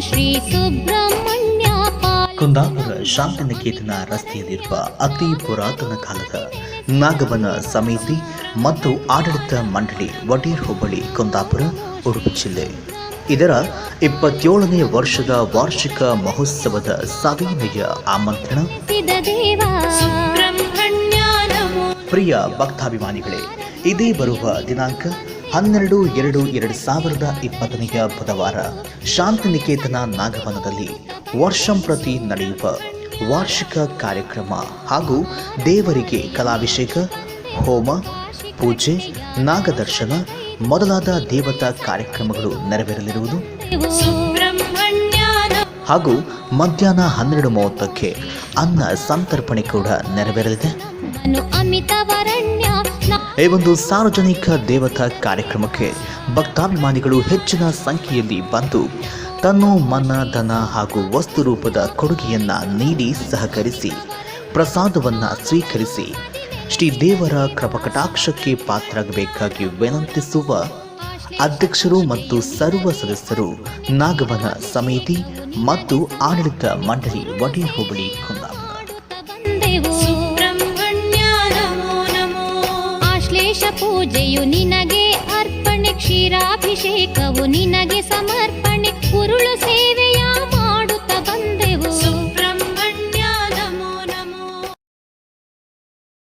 ಶ್ರೀ ಸುಬ್ರಹ್ಮಣ್ಯ ಕುಂದಾಪುರ ಶಾಂತಿನಿಕೇತನ ರಸ್ತೆಯಲ್ಲಿರುವ ಅತಿ ಪುರಾತನ ಕಾಲದ ನಾಗವನ ಸಮಿತಿ ಮತ್ತು ಆಡಳಿತ ಮಂಡಳಿ ವಡೀರ್ ಹೋಬಳಿ ಕುಂದಾಪುರ ಉಡುಪಿ ಜಿಲ್ಲೆ. ಇದರ ಇಪ್ಪತ್ತೇಳನೇ ವರ್ಷದ ವಾರ್ಷಿಕ ಮಹೋತ್ಸವದ ಸವಿನಯ ಆಮಂತ್ರಣ ಪ್ರಿಯ ಭಕ್ತಾಭಿಮಾನಿಗಳೇ ಇದೇ ಬರುವ ದಿನಾಂಕ ಹನ್ನೆರಡು, ಎರಡು ಎರಡು ಸಾವಿರದ ಇಪ್ಪತ್ತನೆಯ ಬುಧವಾರ ಶಾಂತಿನಿಕೇತನ ನಾಗವನದಲ್ಲಿ ವರ್ಷಂಪ್ರತಿ ನಡೆಯುವ ವಾರ್ಷಿಕ ಕಾರ್ಯಕ್ರಮ ಹಾಗೂ ದೇವರಿಗೆ ಕಲಾಭಿಷೇಕ, ಹೋಮ, ಪೂಜೆ, ನಾಗದರ್ಶನ ಮೊದಲಾದ ದೇವತಾ ಕಾರ್ಯಕ್ರಮಗಳು ನೆರವೇರಲಿರುವುದು. ಹಾಗೂ ಮಧ್ಯಾಹ್ನ ಹನ್ನೆರಡು ಮೂವತ್ತಕ್ಕೆ ಅನ್ನ ಸಂತರ್ಪಣೆ ಕೂಡ ನೆರವೇರಲಿದೆ. ಈ ಒಂದು ಸಾರ್ವಜನಿಕ ದೇವತಾ ಕಾರ್ಯಕ್ರಮಕ್ಕೆ ಭಕ್ತಾಭಿಮಾನಿಗಳು ಹೆಚ್ಚಿನ ಸಂಖ್ಯೆಯಲ್ಲಿ ಬಂದು ತನ್ನು ಮನ, ಧನ ಹಾಗೂ ವಸ್ತು ರೂಪದ ಕೊಡುಗೆಯನ್ನ ನೀಡಿ ಸಹಕರಿಸಿ, ಪ್ರಸಾದವನ್ನ ಸ್ವೀಕರಿಸಿ, ಶ್ರೀ ದೇವರ ಕೃಪಕಟಾಕ್ಷಕ್ಕೆ ಪಾತ್ರರಾಗಬೇಕಾಗಿ ವಿನಂತಿಸುವ ಅಧ್ಯಕ್ಷರು ಮತ್ತು ಸರ್ವ ಸದಸ್ಯರು ನಾಗವನ ಸಮಿತಿ ಮತ್ತು ಆಡಳಿತ ಮಂಡಳಿ ವಡಿ ಹೋಬಳಿ ಕುಂದಾಪುರ ಪೂಜೆಯು ನಿನಗೆ ಅರ್ಪಣೆ ಕ್ಷೀರಾಭಿಷೇಕವು ನಿನಗೆ ಸಮ